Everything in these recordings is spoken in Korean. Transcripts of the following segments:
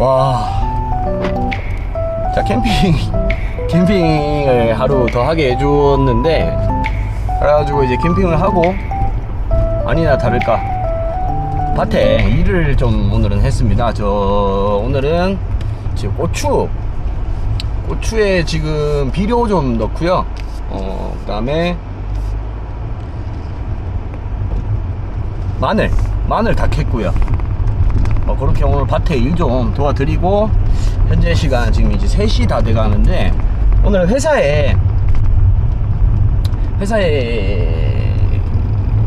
와. 자, 캠핑, 캠핑을 하루 더 하게 해줬는데, 그래가지고 이제 캠핑을 하고, 아니나 다를까. 밭에 일을 좀 오늘은 했습니다. 저, 오늘은 지금 고추, 고추에 지금 비료 좀 넣고요. 어, 그 다음에 마늘, 마늘 다 캤고요. 어, 그렇게 오늘 밭에 일 좀 도와드리고 현재 시간 지금 이제 3시 다 돼가는데 오늘 회사에 회사에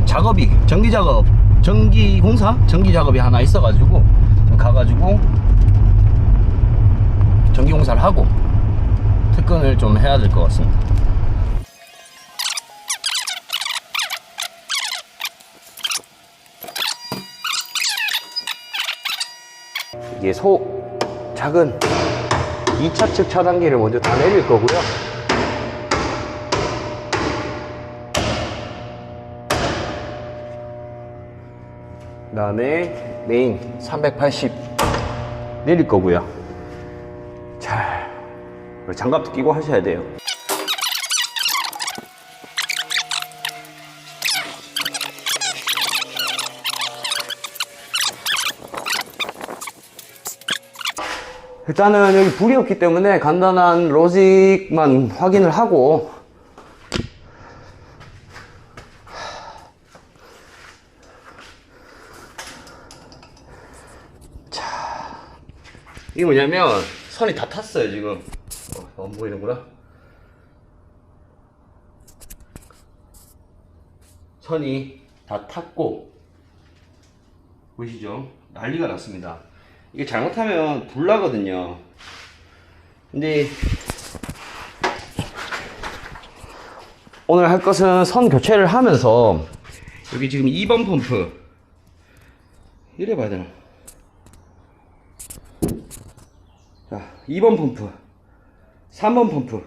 작업이 전기 작업 전기 공사 전기 작업이 하나 있어가지고 좀 가가지고 전기 공사를 하고 퇴근을 좀 해야 될 것 같습니다. 이게 소 작은 2차 측 차단기를 먼저 다 내릴 거고요. 그 다음에 메인 380 내릴 거고요. 자, 그리고 장갑도 끼고 하셔야 돼요. 일단은 여기 불이 없기 때문에 간단한 로직만 확인을 하고. 자 이게 뭐냐면 선이 다 탔어요 지금. 어, 안 보이는구나. 선이 다 탔고 보이시죠? 난리가 났습니다 이게 잘못하면 불 나거든요. 근데 오늘 할 것은 선 교체를 하면서 여기 지금 2번 펌프 이래 봐야 되나? 자, 2번 펌프, 3번 펌프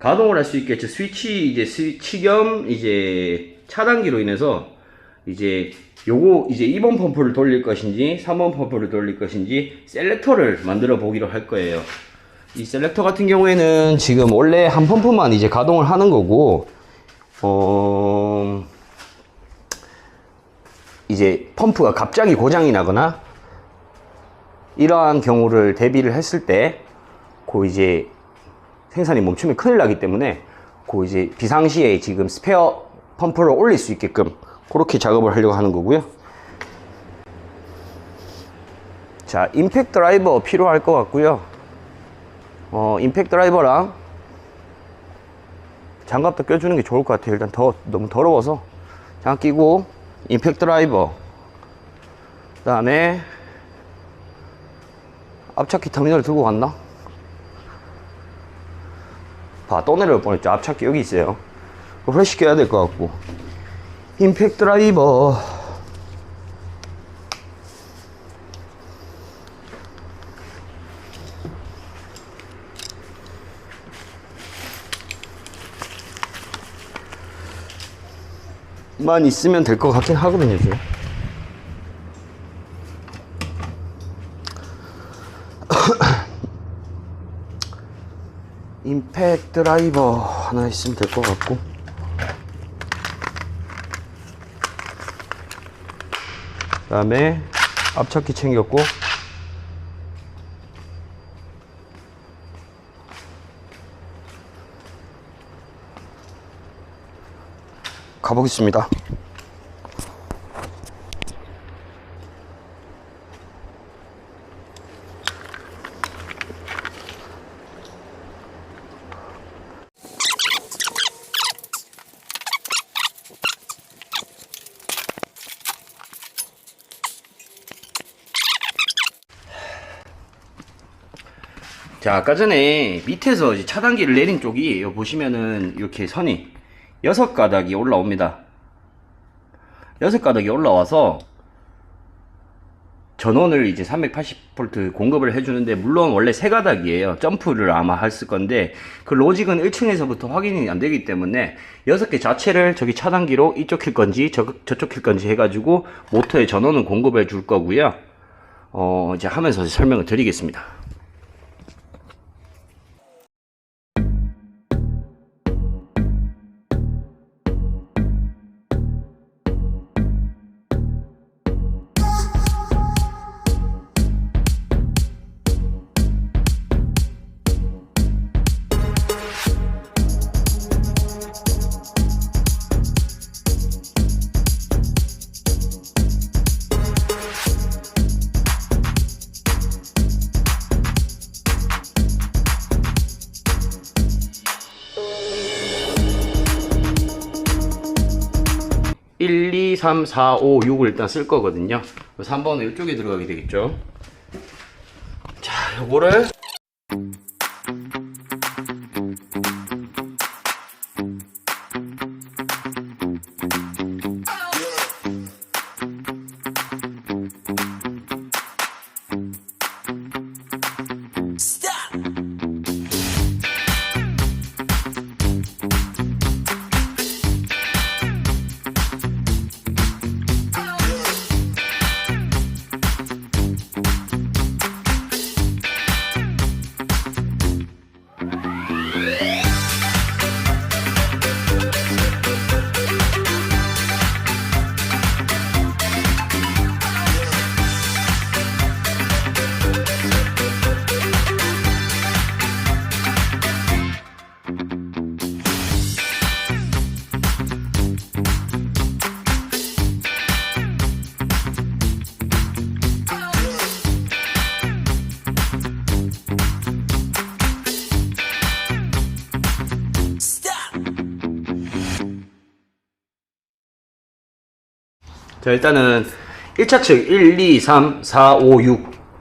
가동을 할수저 스위치 이제 스위치 겸 이제 차단기로 인해서 이제 요거 이제 2번 펌프를 돌릴 것인지 3번 펌프를 돌릴 것인지 셀렉터를 만들어 보기로 할 거예요. 이 셀렉터 같은 경우에는 지금 원래 한 펌프만 이제 가동을 하는 거고 어 이제 펌프가 갑자기 고장이 나거나 이러한 경우를 대비를 했을 때 그 이제 생산이 멈추면 큰일 나기 때문에 그 이제 비상시에 지금 스페어 펌프를 올릴 수 있게끔 그렇게 작업을 하려고 하는 거고요. 자, 임팩 드라이버 필요할 것 같고요. 어, 임팩 드라이버랑 장갑도 껴주는 게 좋을 것 같아요. 일단 더 너무 더러워서 장갑 끼고 임팩 드라이버 그 다음에 앞차키 터미널 들고 갔나? 봐, 또 내려올 뻔했죠. 앞차키 여기 있어요. 그거 후레쉬 껴야 될 것 같고. 임팩 드라이버. 만 있으면 될 것 같긴 하거든요, 지금. 임팩 드라이버 하나 있으면 될 것 같고. 다음에 앞차키 챙겼고. 가보겠습니다 자, 아까 전에 밑에서 차단기를 내린 쪽이 보시면은 이렇게 선이 여섯 가닥이 올라옵니다. 여섯 가닥이 올라와서 전원을 이제 380V 공급을 해주는데 물론 원래 세 가닥이에요. 점프를 아마 했을 건데 그 로직은 1층에서부터 확인이 안 되기 때문에 여섯 개 자체를 저기 차단기로 이쪽 킬 건지 저, 저쪽 킬 건지 해가지고 모터에 전원을 공급해 줄 거고요. 어, 이제 하면서 설명을 드리겠습니다. 일, 이, 삼, 사, 오, 6을 일단 쓸 거거든요. 그래서 3번은 이쪽에 들어가게 되겠죠. 자, 요거를 자, 일단은 1차 측 1, 2, 3, 4, 5,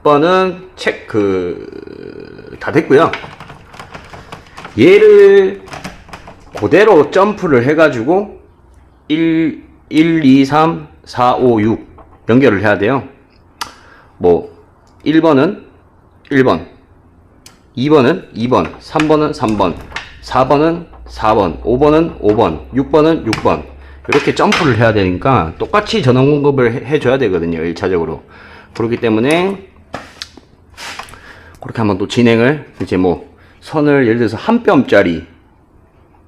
6번은 책, 그, 다 됐고요. 얘를 그대로 점프를 해가지고 1, 1, 2, 3, 4, 5, 6 연결을 해야 돼요. 뭐, 1번은 1번, 2번은 2번, 3번은 3번, 4번은 4번, 5번은 5번, 6번은 6번. 이렇게 점프를 해야 되니까 똑같이 전원 공급을 해- 해줘야 되거든요. 1차적으로. 그렇기 때문에 그렇게 한번 또 진행을 이제 뭐 선을 예를 들어서 한 뼘짜리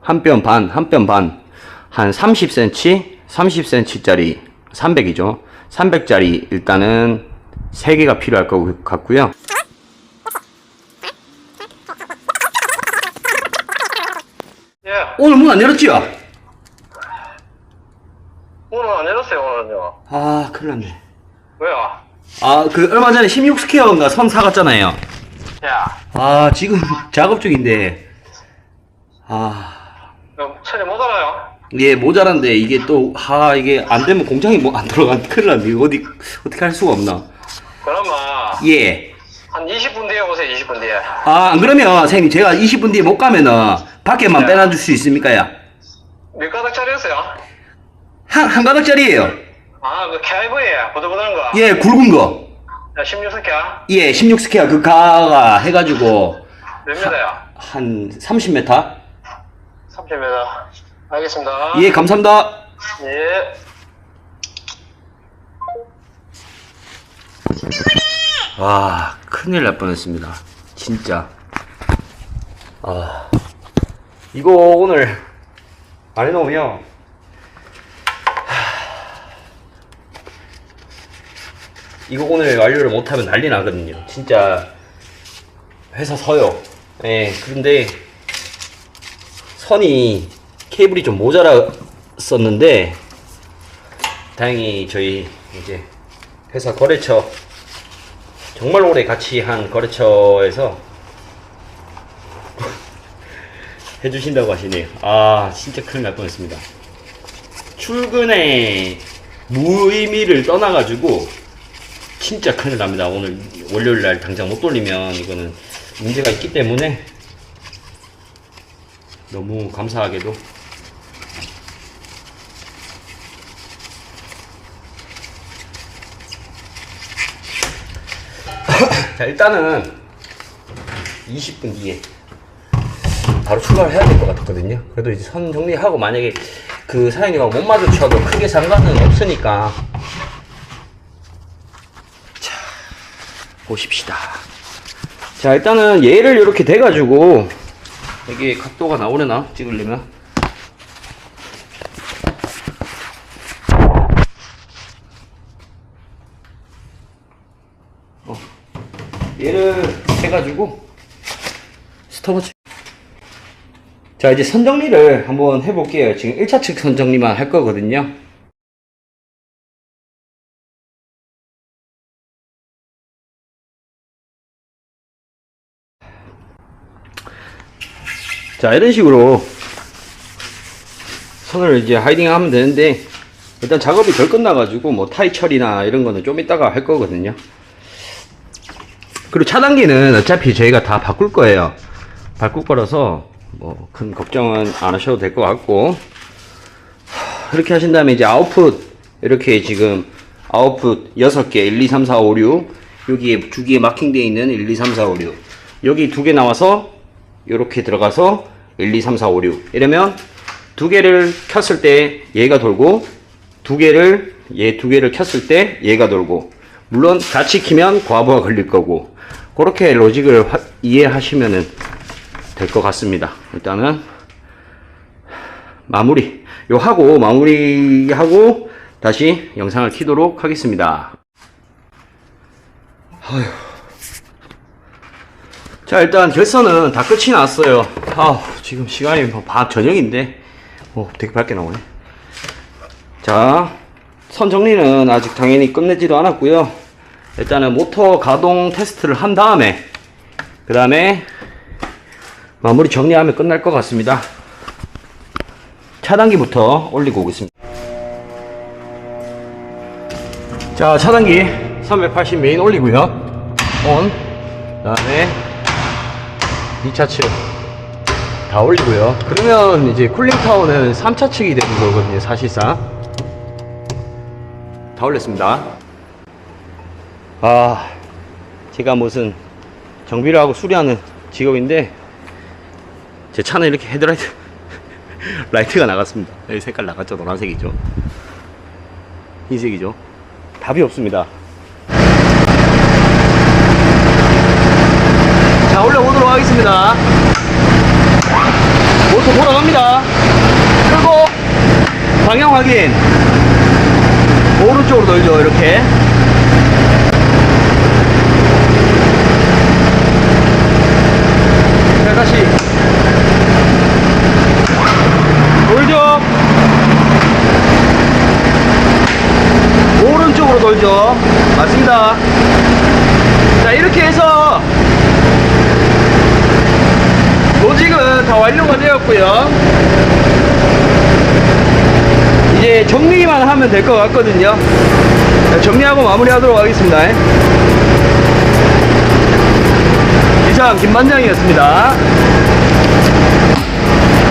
한 뼘 반, 한 뼘 반, 한 30cm, 30cm짜리 300이죠. 300짜리 일단은 3개가 필요할 것 같고요. 예, 오늘 문 안 열었지요? 오늘 안 열었어요, 오늘은요. 아, 큰일 났네. 왜요? 아, 그 얼마 전에 16스퀘어인가 선 사갔잖아요. 야, 아, 지금 작업 중인데. 아, 너 천이 못 알아요? 이게 모자란데 이게 또, 하, 이게 안 되면 공장이 뭐 안 들어가. 큰일 났네. 이거 어디, 어떻게 할 수가 없나. 그러면 예. 한 20분 뒤에 오세요, 20분 뒤에. 아, 안 그러면, 선생님, 제가 20분 뒤에 못 가면은, 밖에만 네. 빼놔줄 수 있습니까, 야? 몇 가닥짜리였어요? 한, 한 가닥짜리예요 아, 그 KIV에 보들보들한 거. 예, 굵은 거. 야, 16스키야? 예, 16스퀘어 그 가가 해가지고, 몇 미터야? 한 30m? 30m. 알겠습니다. 예, 감사합니다. 예. 와, 큰일 날 뻔했습니다. 진짜. 아, 이거 오늘 안 해놓으면 이거 오늘 완료를 못하면 난리 나거든요. 진짜 회사 서요. 예, 그런데 선이 케이블이 좀 모자랐었는데 다행히 저희 이제 회사 거래처 정말 오래 같이 한 거래처에서 해주신다고 하시네요. 아, 진짜 큰일 날 뻔했습니다. 출근에 무의미를 떠나가지고 진짜 큰일 납니다. 오늘 월요일 날 당장 못 돌리면 이거는 문제가 있기 때문에 너무 감사하게도 자 일단은 20분 뒤에 바로 출발을 해야 될 것 같거든요 그래도 이제 선 정리하고 만약에 그 사장님하고 못 마주쳐도 크게 상관은 없으니까 보십시다. 자, 일단은 얘를 이렇게 대가지고, 이게 각도가 나오려나? 찍으려면? 어, 얘를 해가지고, 스톱워치. 자, 이제 선정리를 한번 해볼게요. 지금 1차 측 선정리만 할 거거든요. 자 이런 식으로 선을 이제 하이딩 하면 되는데 일단 작업이 덜 끝나가지고 뭐 타이 처리나 이런 거는 좀 이따가 할 거거든요. 그리고 차단기는 어차피 저희가 다 바꿀 거예요. 바꿀 거라서 뭐 큰 걱정은 안 하셔도 될 것 같고. 하, 이렇게 하신 다음에 이제 아웃풋 이렇게 지금 아웃풋 6개 1, 2, 3, 4, 5, 6 여기에 주기에 마킹되어 있는 1, 2, 3, 4, 5, 6 여기 두 개 나와서 이렇게 들어가서 1, 2, 3, 4, 5, 6 이러면 두 개를 켰을 때 얘가 돌고 두 개를 얘 두 개를 켰을 때 얘가 돌고. 물론 같이 키면 과부하 걸릴 거고. 그렇게 로직을 화- 이해하시면은 될 것 같습니다. 일단은 마무리. 요 하고 마무리하고 다시 영상을 키도록 하겠습니다 자 일단 결선은 다 끝이 났어요. 아 지금 시간이 뭐밤 저녁인데. 오 되게 밝게 나오네. 자선 정리는 아직 당연히 끝내지도 않았고요. 일단은 모터 가동 테스트를 한 다음에 그 다음에 마무리 정리하면 끝날 것 같습니다. 차단기부터 올리고 오겠습니다. 자 차단기 380 메인 올리고요. 온. 그 다음에 2차 측 다 올리고요. 그러면 이제 쿨링 타워는 3차 측이 되는 거거든요, 사실상. 다 올렸습니다. 아, 제가 무슨 정비를 하고 수리하는 직업인데, 제 차는 이렇게 헤드라이트, 라이트가 나갔습니다. 여기 색깔 나갔죠? 노란색이죠. 흰색이죠. 답이 없습니다. 자, 하겠습니다. 모터 돌아갑니다. 끄고 방향 확인. 오른쪽으로 돌죠, 이렇게. 자, 다시. 돌죠. 오른쪽으로 돌죠. 맞습니다. 자, 이렇게 해서 로직은 다 완료가 되었고요. 이제 정리만 하면 될 것 같거든요. 자, 정리하고 마무리하도록 하겠습니다. 이상 김반장이었습니다